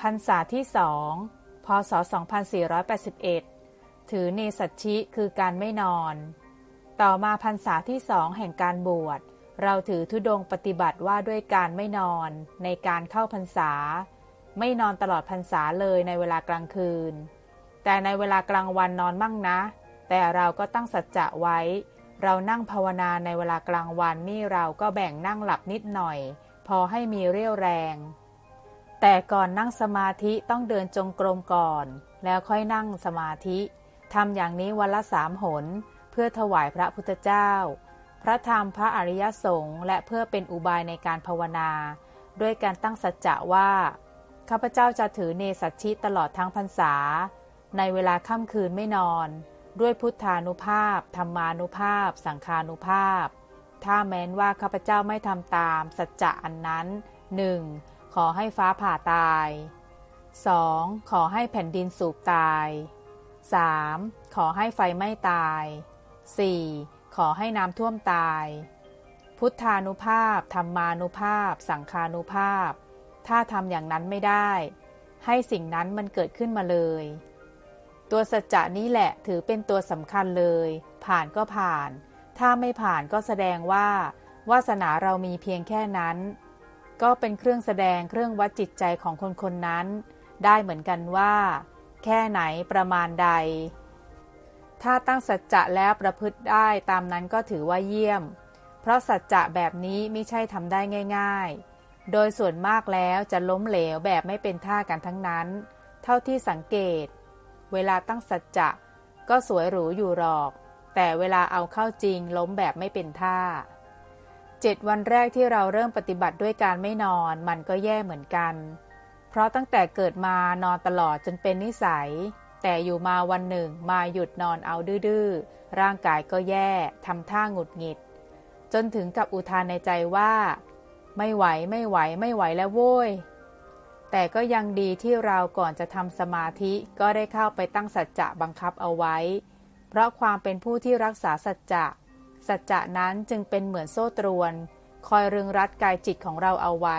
พรรษาที่สองพศ 2481 ถือเนสัชชิคือการไม่นอน ต่อมาพรรษาที่สองแห่งการบวช เราถือธุดงปฏิบัติว่าด้วยการไม่นอนในการเข้าพรรษา ไม่นอนตลอดพรรษาเลยในเวลากลางคืน แต่ในเวลากลางวันนอนมั่งนะ แต่เราก็ตั้งสัจจะไว้ เรานั่งภาวนาในเวลากลางวันนี่เราก็แบ่งนั่งหลับนิดหน่อย พอให้มีเรี่ยวแรง แต่ก่อนนั่งสมาธิต้องเดินจงกรมก่อน แล้วค่อยนั่งสมาธิทำอย่างนี้วันละสามหน เพื่อถวายพระพุทธเจ้า พระธรรมพระอริยสงฆ์และเพื่อเป็นอุบายในการภาวนา ด้วยการตั้งสัจจะว่าข้าพเจ้าจะถือเนสัชชิตลอดทั้งพรรษา ในเวลาค่ำคืนไม่นอน ด้วยพุทธานุภาพธรรมานุภาพ สังคานุภาพ ถ้าแม้นว่าข้าพเจ้าไม่ทำตามสัจจะอันนั้นหนึ่ง ขอให้ฟ้าผ่าตาย 2. ขอให้แผ่นดินสูบตาย 3. ขอให้ไฟไหม้ตาย 4. ขอให้น้ำท่วมตาย พุทธานุภาพ ธรรมานุภาพ สังคานุภาพ ถ้าทำอย่างนั้นไม่ได้ ให้สิ่งนั้นมันเกิดขึ้นมาเลย ตัวสัจจะนี้แหละถือเป็นตัวสำคัญเลย ผ่านก็ผ่าน ถ้าไม่ผ่านก็แสดงว่า วาสนาเรามีเพียงแค่นั้น ก็เป็นเครื่องแสดงเครื่องวัดจิตใจของคนคนนั้น ได้เหมือนกันว่า แค่ไหนประมาณใด ถ้าตั้งสัจจะแล้วประพฤติได้ตามนั้นก็ถือว่าเยี่ยม เพราะสัจจะแบบนี้ไม่ใช่ทำได้ง่าย ๆ โดยส่วนมากแล้วจะล้มเหลวแบบไม่เป็นท่ากันทั้งนั้น เท่าที่สังเกต เวลาตั้งสัจจะก็สวยหรูอยู่หรอก แต่เวลาเอาเข้าจริงล้มแบบไม่เป็นท่า เจ็ดวันแรกที่เราเริ่มปฏิบัติด้วยการไม่นอนมันก็แย่เหมือนกัน เพราะตั้งแต่เกิดมานอนตลอดจนเป็นนิสัย แต่อยู่มาวันหนึ่งมาหยุดนอนเอาดื้อๆ ร่างกายก็แย่ทำท่าหงุดหงิด จนถึงกับอุทานในใจว่า ไม่ไหวไม่ไหวไม่ไหวแล้วโว้ย แต่ก็ยังดีที่เราก่อนจะทำสมาธิก็ได้เข้าไปตั้งสัจจะบังคับเอาไว้ เพราะความเป็นผู้ที่รักษาสัจจะ สัจจะนั้นจึงเป็นเหมือนโซ่ตรวน คอยรึงรัดกายจิตของเราเอาไว้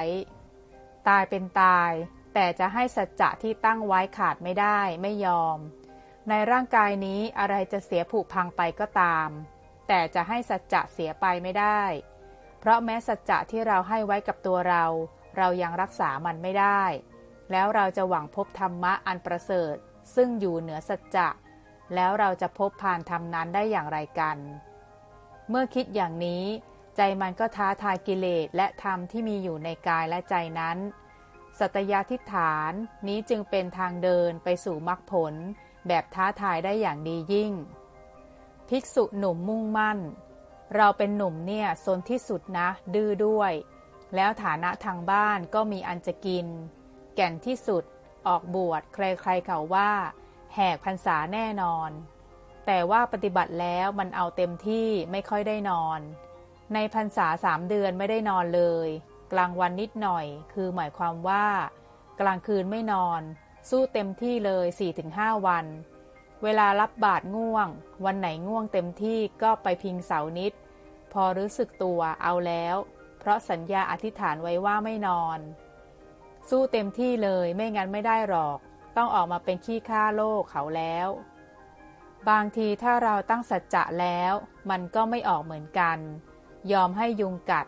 ตายเป็นตาย แต่จะให้สัจจะที่ตั้งไว้ขาดไม่ได้ไม่ยอม ในร่างกายนี้อะไรจะเสียผุพังไปก็ตาม แต่จะให้สัจจะเสียไปไม่ได้ เพราะแม้สัจจะที่เราให้ไว้กับตัวเรา เรายังรักษามันไม่ได้ แล้วเราจะหวังพบธรรมะอันประเสริฐ ซึ่งอยู่เหนือสัจจะ แล้วเราจะพบผ่านธรรมนั้นได้อย่างไรกัน เมื่อคิดอย่างนี้ ใจมันก็ท้าทายกิเลสและธรรมที่มีอยู่ในกายและใจนั้น สัตยาทิฐานนี้จึงเป็นทางเดินไปสู่มรรคผล แบบท้าทายได้อย่างดียิ่ง ภิกษุหนุ่มมุ่งมั่น เราเป็นหนุ่มเนี่ยซนที่สุดนะ ดื้อด้วย แล้วฐานะทางบ้านก็มีอันจะกิน แก่นที่สุด ออกบวชใครๆเขาว่า แหกพรรษาแน่นอน แต่ว่าปฏิบัติแล้วมันเอาเต็มที่ไม่ค่อยได้นอน ในพรรษาสามเดือนไม่ได้นอนเลย กลางวันนิดหน่อย คือหมายความว่า กลางคืนไม่นอน สู้เต็มที่เลย 4-5 วัน เวลารับบาดง่วง วันไหนง่วงเต็มที่ก็ไปพิงเสานิด พอรู้สึกตัวเอาแล้ว เพราะสัญญาอธิษฐานไว้ว่าไม่นอน สู้เต็มที่เลยไม่งั้นไม่ได้หรอก ต้องออกมาเป็นขี้ข้าโลกเขาแล้ว บางทีถ้าเราตั้งสัจจะแล้ว มันก็ไม่ออกเหมือนกัน ยอมให้ยุงกัด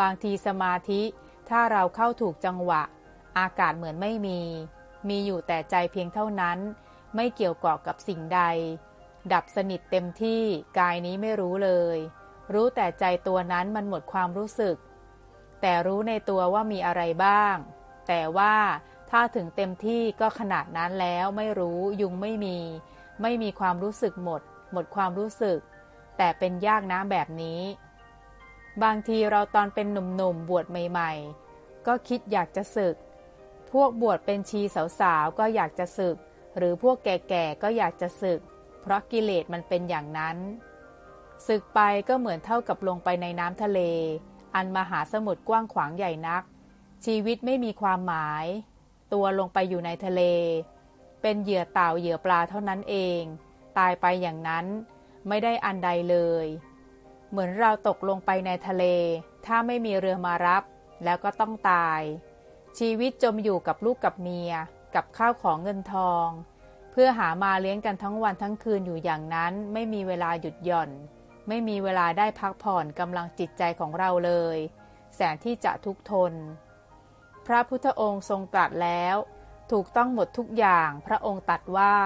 บางทีสมาธิถ้าเราเข้าถูกจังหวะ อากาศเหมือนไม่มี มีอยู่แต่ใจเพียงเท่านั้น ไม่เกี่ยวกอบกับสิ่งใด ดับสนิทเต็มที่กายนี้ไม่รู้เลย รู้แต่ใจตัวนั้นมันหมดความรู้สึก แต่รู้ในตัวว่ามีอะไรบ้าง แต่ว่าถ้าถึงเต็มที่ก็ขนาดนั้นแล้วไม่รู้ยุงไม่มี ไม่มีความรู้สึกหมด หมดความรู้สึก แต่เป็นยากนะแบบนี้ บางทีเราตอนเป็นหนุ่มๆบวชใหม่ ๆ ก็คิดอยากจะศึก พวกบวชเป็นชีสาวๆก็อยากจะศึก หรือพวกแก่ๆก็อยากจะศึก เพราะกิเลสมันเป็นอย่างนั้นศึกไปก็เหมือนเท่ากับลงไปในน้ำทะเล อันมหาสมุทรกว้างขวางใหญ่นัก ชีวิตไม่มีความหมาย ตัวลงไปอยู่ในทะเล เป็นเหยื่อเต่าเหยื่อปลาเท่านั้นเอง ตายไปอย่างนั้นไม่ได้อันใดเลย เหมือนเราตกลงไปในทะเล ถ้าไม่มีเรือมารับ แล้วก็ต้องตาย ชีวิตจมอยู่กับลูกกับเมีย กับข้าวของเงินทอง เพื่อหามาเลี้ยงกันทั้งวันทั้งคืนอยู่อย่างนั้น ไม่มีเวลาหยุดหย่อน ไม่มีเวลาได้พักผ่อนกำลังจิตใจของเราเลย แสนที่จะทุกทน พระพุทธองค์ทรงตรัสแล้ว ถูกต้องหมดทุกอย่าง พระองค์ตรัสว่า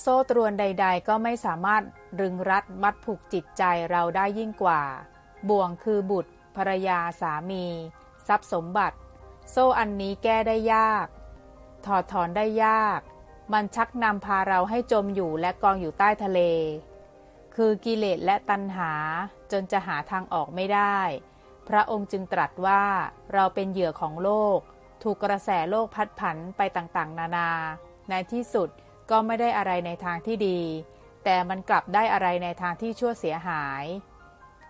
โซ่ตรวนใด ๆ ก็ไม่สามารถรึงรัดมัดผูกจิตใจเราได้ยิ่งกว่า บ่วงคือบุตรภรรยาสามี ทรัพย์สมบัติ โซ่อันนี้แก้ได้ยาก ถอดถอนได้ยาก มันชักนำพาเราให้จมอยู่และกองอยู่ใต้ทะเล คือกิเลสและตัณหาจนจะหาทางออกไม่ได้ พระองค์จึงตรัสว่าเราเป็นเหยื่อของโลก ถูกกระแสโลกพัดผันไปต่างๆ นานา ในที่สุดก็ไม่ได้อะไรในทางที่ดี แต่มันกลับได้อะไรในทางที่ชั่วเสียหาย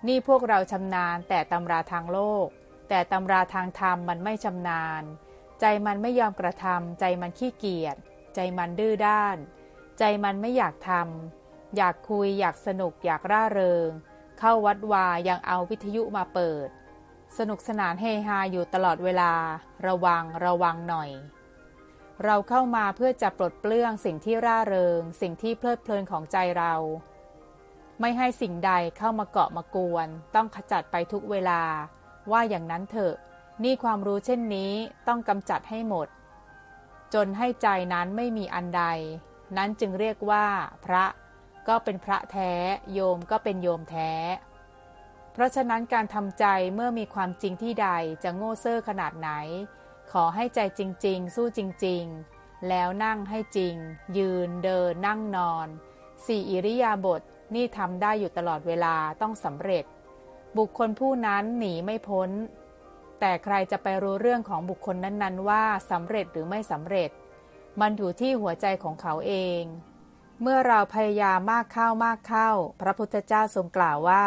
นี่พวกเราชำนาญแต่ตำราทางโลก แต่ตำราทางธรรมมันไม่ชำนาญ ใจมันไม่ยอมกระทำใจมันขี้เกียจ ใจมันดื้อด้าน ใจมันไม่อยากทำอยากคุยอยากสนุกอยากร่าเริง เข้าวัดวายังเอาวิทยุมาเปิด สนุกสนานเฮฮาอยู่ตลอดเวลา ระวังระวังหน่อย เราเข้ามาเพื่อจะปลดเปลื้องสิ่งที่ร่าเริง สิ่งที่เพลิดเพลินของใจเรา ไม่ให้สิ่งใดเข้ามาเกาะมากวน ต้องขจัดไปทุกเวลา ว่าอย่างนั้นเถอะ นี่ความรู้เช่นนี้ต้องกำจัดให้หมด จนให้ใจนั้นไม่มีอันใด นั้นจึงเรียกว่า พระ ก็เป็นพระแท้ โยมก็เป็นโยมแท้ ราะฉะนั้นการทำใจเมื่อมีความจริงที่ใดจะโง่เซ่อขนาดไหน ขอให้ใจจริง ๆ สู้จริง ๆ แล้วนั่งให้จริง ยืนเดินนั่งนอนสี่อิริยาบถนี่ทำได้อยู่ตลอดเวลาต้องสำเร็จ บุคคลผู้นั้นหนีไม่พ้น แต่ใครจะไปรู้เรื่องของบุคคลนั้น ๆ ว่าสำเร็จหรือไม่สำเร็จ มันอยู่ที่หัวใจของเขาเอง เมื่อเราพยายามมากเข้ามากเข้า พระพุทธเจ้าทรงกล่าวว่า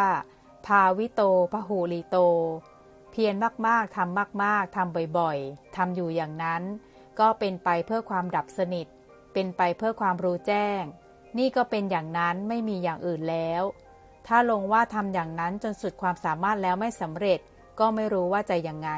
ภาวิโตพหูลีโต เพียรมากๆทำมากๆทำบ่อยๆทำอยู่อย่างนั้น ก็เป็นไปเพื่อความดับสนิท เป็นไปเพื่อความรู้แจ้ง นี่ก็เป็นอย่างนั้นไม่มีอย่างอื่นแล้ว ถ้าลงว่าทำอย่างนั้นจนสุดความสามารถแล้วไม่สำเร็จ ก็ไม่รู้ว่าจะยังไง